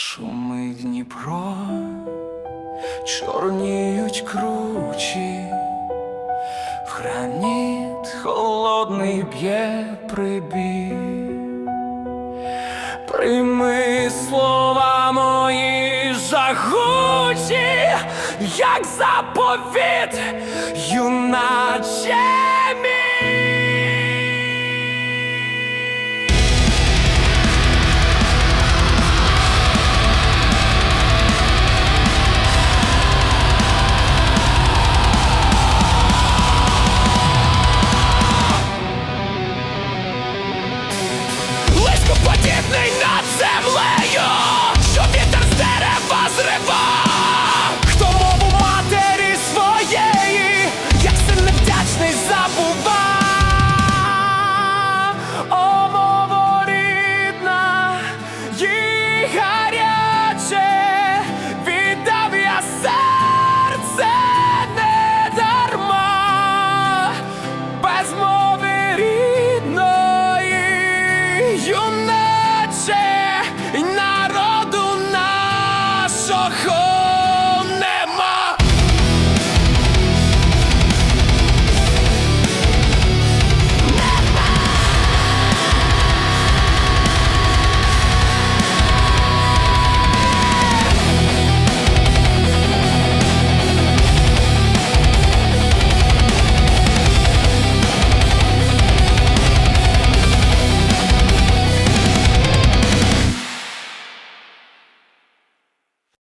Шумить Дніпро, чорніють кручі, в граніт холодний б'є прибій. Прийми слова мої жагучі, як заповіт,